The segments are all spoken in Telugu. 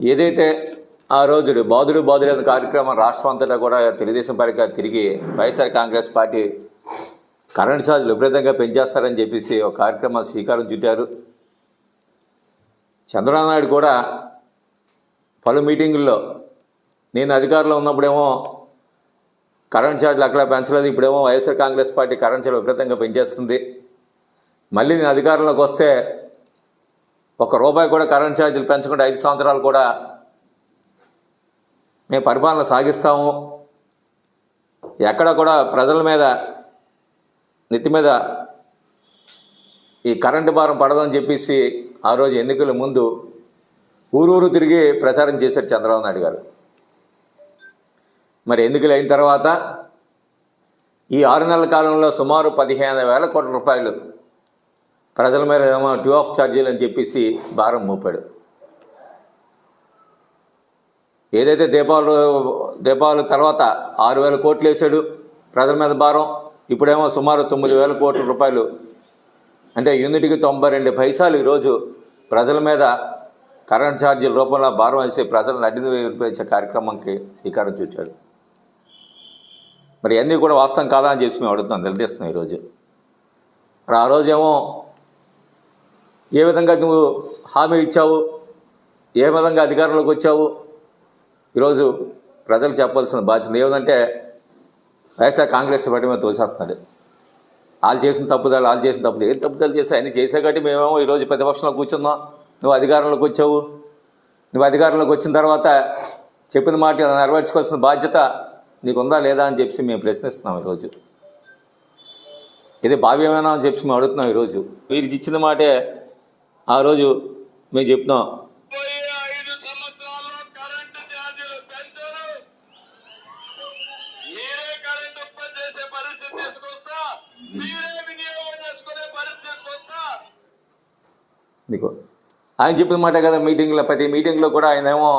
ఏదైతే ఆ రోజు బాధుడు బాధుడు అనే కార్యక్రమం రాష్ట్రం అంతటా కూడా తెలుగుదేశం పార్టీ తిరిగి వైఎస్ఆర్ కాంగ్రెస్ పార్టీ కరెంట్ ఛార్జీలు విపరీతంగా పెంచేస్తారని చెప్పేసి ఒక కార్యక్రమం శ్రీకారం చుట్టారు. చంద్రబాబు నాయుడు కూడా పలు మీటింగుల్లో నేను అధికారంలో ఉన్నప్పుడేమో కరెంట్ ఛార్జీలు అక్కడ పెంచలేదు ఇప్పుడేమో వైఎస్ఆర్ కాంగ్రెస్ పార్టీ కరెంట్ ఛార్జీలు విపరీతంగా పెంచేస్తుంది. మళ్ళీ నేను అధికారంలోకి వస్తే ఒక రూపాయి కూడా కరెంట్ ఛార్జీలు పెంచకుండా ఐదు సంవత్సరాలు కూడా మేము పరిపాలన సాగిస్తాము. ఎక్కడ కూడా ప్రజల మీద నెత్తి మీద ఈ కరెంటు భారం పడదని చెప్పేసి ఆ రోజు ఎన్నికల ముందు ఊరూరు తిరిగి ప్రచారం చేశారు చంద్రబాబు నాయుడు గారు. మరి ఎన్నికలు అయిన తర్వాత ఈ ఆరు నెలల కాలంలో సుమారు పదిహేను వేల కోట్ల రూపాయలు ప్రజల మీద ఏమో డ్యూ ఆఫ్ ఛార్జీలు అని చెప్పేసి భారం మోపాడు. ఏదైతే దీపావళి దీపావళి తర్వాత ఆరు వేల కోట్లు వేసాడు ప్రజల మీద భారం ఇప్పుడేమో సుమారు తొమ్మిది వేల కోట్ల రూపాయలు. అంటే యూనిట్కి తొంభై రెండు పైసలు ఈరోజు ప్రజల మీద కరెంట్ ఛార్జీల రూపంలో భారం వేసి ప్రజలను అడ్డు వేయించే కార్యక్రమంకి శ్రీకారం చుట్టాడు. మరి అన్నీ కూడా వాస్తవం కాదా అని చెప్పి మేము అడుగుతున్నాం నిలదీస్తున్నాం ఈరోజు మరి ఆ రోజేమో ఏ విధంగా నువ్వు హామీ ఇచ్చావు? ఏ విధంగా అధికారంలోకి వచ్చావు? ఈరోజు ప్రజలు చెప్పాల్సిన బాధ్యత ఏమిటంటే వైఎస్ఆర్ కాంగ్రెస్ పార్టీ మీద తోసేస్తున్నాడు. వాళ్ళు చేసిన తప్పుదాలు వాళ్ళు చేసిన తప్పులు. ఏం తప్పుదాలు చేశాయి? అన్నీ చేసే కాబట్టి మేమేమో ఈరోజు ప్రతిపక్షంలో కూర్చున్నాం. నువ్వు అధికారంలోకి వచ్చావు. నువ్వు అధికారంలోకి వచ్చిన తర్వాత చెప్పిన మాట నెరవేర్చుకోవాల్సిన బాధ్యత నీకు ఉందా లేదా అని చెప్పి మేము ప్రశ్నిస్తున్నాం ఈరోజు. ఇది భావ్యమేనా అని చెప్పి మేము అడుగుతున్నాం ఈరోజు. మీరు ఇచ్చిన మాటే ఆ రోజు మేము చెప్తున్నాం. నీకు ఆయన చెప్పిన మాట కదా మీటింగ్లో ప్రతి మీటింగ్లో కూడా ఆయన ఏమో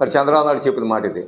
మరి చంద్రబాబు నాయుడు చెప్పిన మాట ఇది.